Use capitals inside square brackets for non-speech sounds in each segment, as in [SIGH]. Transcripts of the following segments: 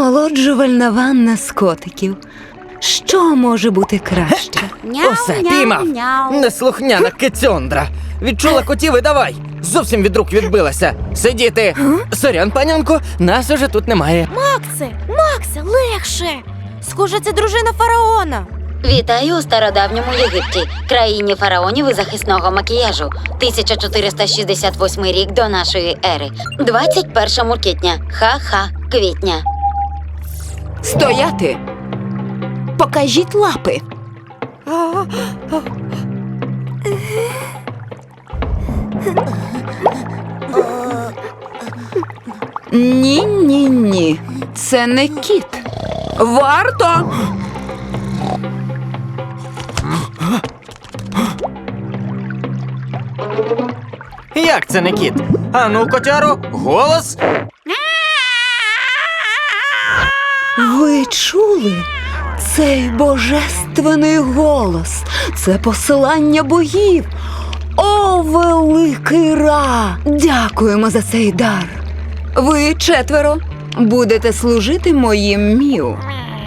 Омолоджувальна ванна з котиків. Що може бути краще? Няу, Усе, няу, піймав. няу. Неслухняна кицьондра. Відчула котів і давай. Зовсім від рук відбилася. Сидіти. Сорян, панянко, нас уже тут немає. Максе, Максе, легше. Схоже, це дружина фараона. Вітаю у стародавньому Єгипті, країні фараонів і захисного макіяжу. 1468 рік до нашої ери. 21 квітня. Ха-ха, квітня. Стояти! Покажіть лапи. Ні, ні, ні. Це не кіт. Варто. Як це не кіт? А ну, котяро, голос. Ви чули? Цей божественний голос. Це посилання богів. О, великий Ра! Дякуємо за цей дар. Ви четверо будете служити моїм міу.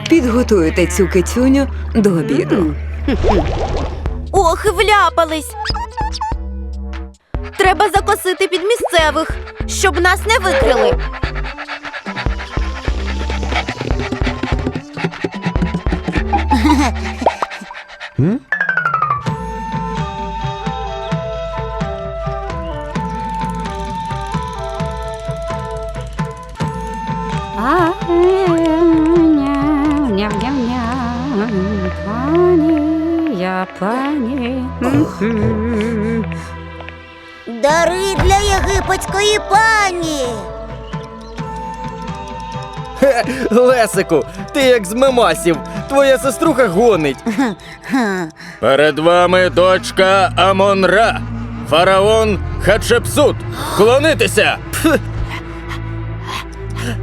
Підготуйте цю кицюню до обіду. Ох, вляпались. Треба закосити під місцевих, щоб нас не викрили. Пані. Дари для єгипетської пані. Хе, Лесику, ти як з мемасів. Твоя сеструха гонить. Перед вами дочка Амон-Ра, фараон Хатшепсут. Клонитися!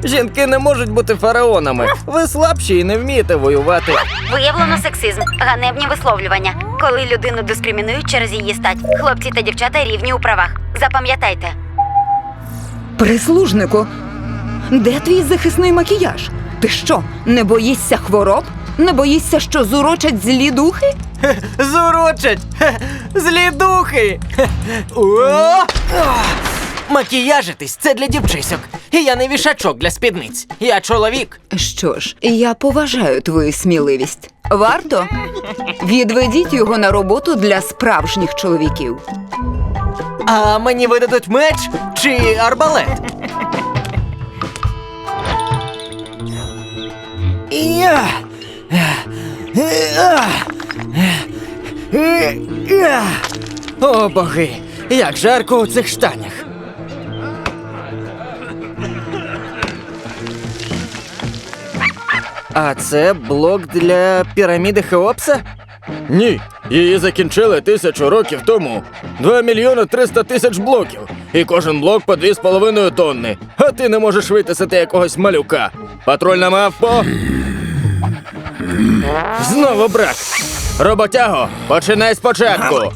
Жінки не можуть бути фараонами. Ви слабші і не вмієте воювати. Виявлено сексизм, ганебні висловлювання, коли людину дискримінують через її стать. Хлопці та дівчата рівні у правах. Запам'ятайте. Прислужнику, де твій захисний макіяж? Ти що, не боїшся хвороб? Не боїшся, що зурочать злі духи? Зурочать! Хе, Злі духи! Хе. О! Ах! Макіяжитись це для дівчисок. І я не вішачок для спідниць. Я чоловік. Що ж, я поважаю твою сміливість. Варто? Відведіть його на роботу для справжніх чоловіків. А мені видадуть меч чи арбалет? Я. О, боги! Як жарко у цих штанях. А це блок для піраміди Хеопса? Ні, її закінчили тисячу років тому. Два мільйони триста тисяч блоків. І кожен блок по дві з половиною тонни. А ти не можеш витисати якогось малюка. Патрульна мавпо. Знову брак. Роботяго, починай спочатку.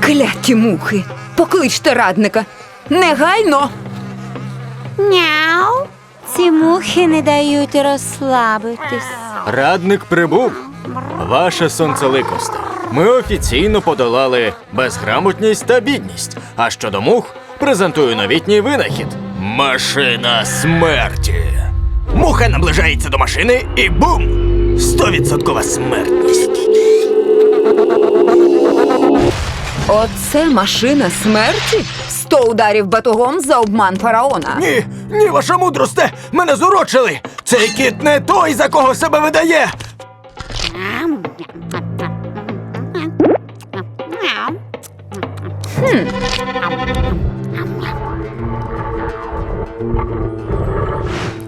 Кляті мухи! Покличте радника! Негайно! Няу. Ці мухи не дають розслабитись. Радник прибув. Ваша сонцеликосте. Ми офіційно подолали безграмотність та бідність. А щодо мух, презентую новітній винахід. Машина смерті. Муха наближається до машини і бум! Стовідсоткова смертність. Оце машина смерті? Сто ударів батогом за обман фараона. Ні, ні, ваша мудросте! Мене зурочили! Цей кіт не той, за кого себе видає!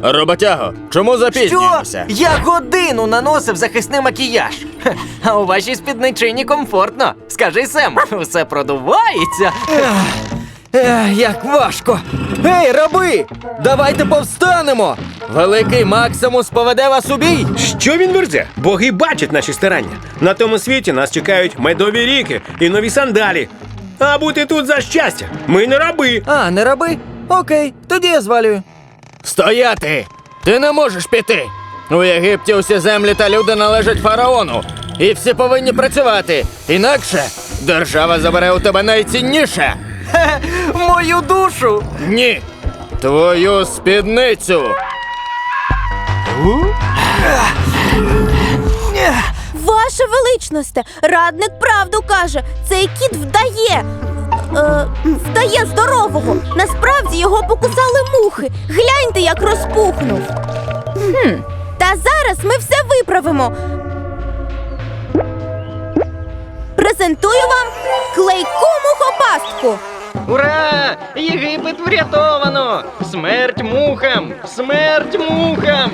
Роботяго, чому запізнюємося? Що? Я годину наносив захисний макіяж. Хе, А у вашій спідничині комфортно. Скажи Сем, [LAUGHS] все продувається. Ех, як важко. Ей, раби! Давайте повстанемо! Великий Максимус поведе вас у бій! Що він верзе? Боги бачать наші старання. На тому світі нас чекають медові ріки і нові сандалі. а бути тут за щастя. Ми не раби. А, не раби? Окей, тоді я звалюю. Стояти! Ти не можеш піти. У Єгипті усі землі та люди належать фараону. І всі повинні працювати. Інакше держава забере у тебе найцінніше. [LAUGHS] Мою душу. Ні. Твою спідницю. Ваше величносте, радник правду каже. Цей кіт вдає. Е, вдає здорового. Насправді його покусали мухи. Гляньте, як розпухнув. Хм. Та зараз ми все виправимо. Презентую вам клейку мухопастку. Ура! Єгипет врятовано! Смерть мухам! Смерть мухам!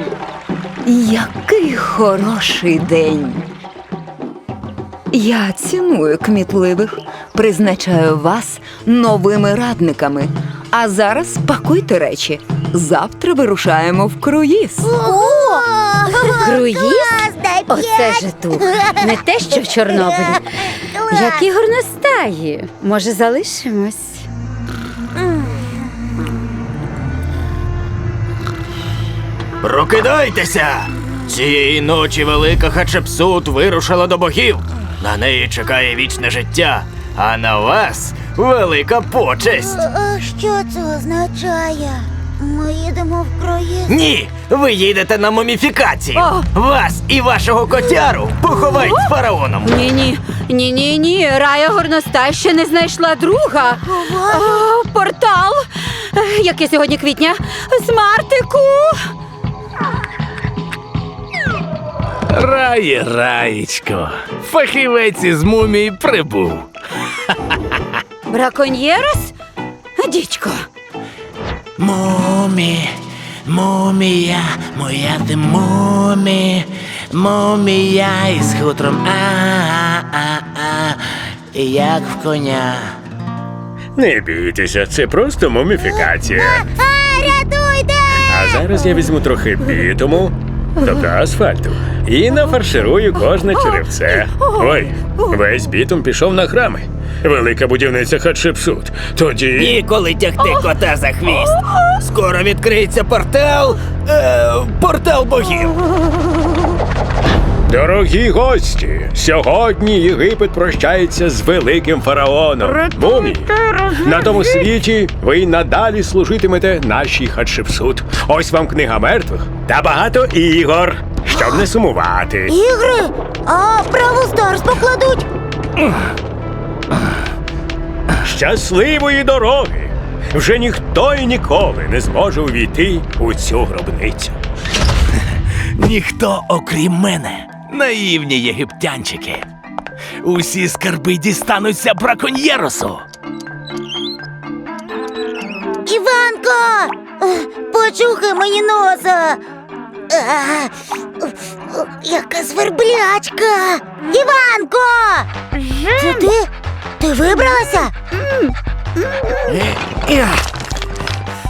Який хороший день. Я ціную кмітливих, призначаю вас новими радниками. А зараз пакуйте речі. Завтра вирушаємо в круїз. [LAUGHS] Круїз? Оце ж тут. Не те, що в Чорнобилі. [LAUGHS] Які горностаї. Може, залишимось? Прокидайтеся! Цієї ночі велика Хатшепсут вирушила до богів. На неї чекає вічне життя, а на вас велика почесть. А що це означає? Ми їдемо в круїз? Ні, ви їдете на муміфікацію. Вас і вашого котяру поховають з фараоном. Ні, ні, ні, ні, ні. Рая горностай ще не знайшла друга. О, портал. Е, Яке сьогодні квітня? Смартику. Рає, раєчко. Фахівець із мумії прибув. Браконьєрос? Дідько. Мумі, мумія, моя ти мумі, мумія із хутром а-а-а, як в коня. Не бійтеся, це просто муміфікація. А, рятуйте! А зараз я візьму трохи бітуму, тобто асфальту, і нафарширую кожне черевце. Ой, весь бітум пішов на храми. Велика будівниця Хатшепсут. Тоді. Ніколи тягти кота за хвіст. Скоро відкриється портал. Е, портал богів. Дорогі гості, сьогодні Єгипет прощається з великим фараоном. Мумі. На тому світі ви й надалі служитимете нашій Хатшепсут. Ось вам книга мертвих та багато ігор, щоб не сумувати. Ігри? А Бравл Старс покладуть? Щасливої дороги! Вже ніхто і ніколи не зможе увійти у цю гробницю. Ніхто, окрім мене, наївні єгиптянчики. Усі скарби дістануться браконьєросу. Іванко! Почухай мені носа. А, Яка сверблячка! Іванко! Це ти? Ти вибралася?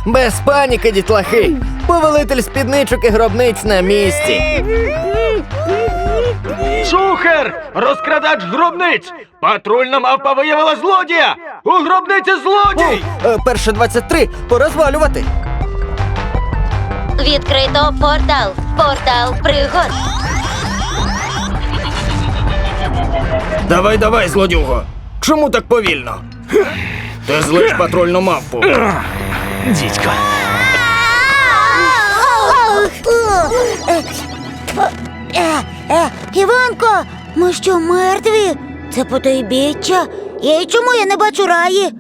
Без паніки, дітлахи. Повелитель спідничок і гробниць на місці. Шухер! Розкрадач гробниць! Патрульна мавпа виявила злодія! У гробниці злодій! перше 23, порозвалювати. Відкрито портал. Портал пригод. Давай, давай, злодюго. Чому так повільно? [LAUGHS] Ти злиш патрульну мавпу. Дідько. Іванко, ми що, мертві? Це потойбіччя? І чому я не бачу раї?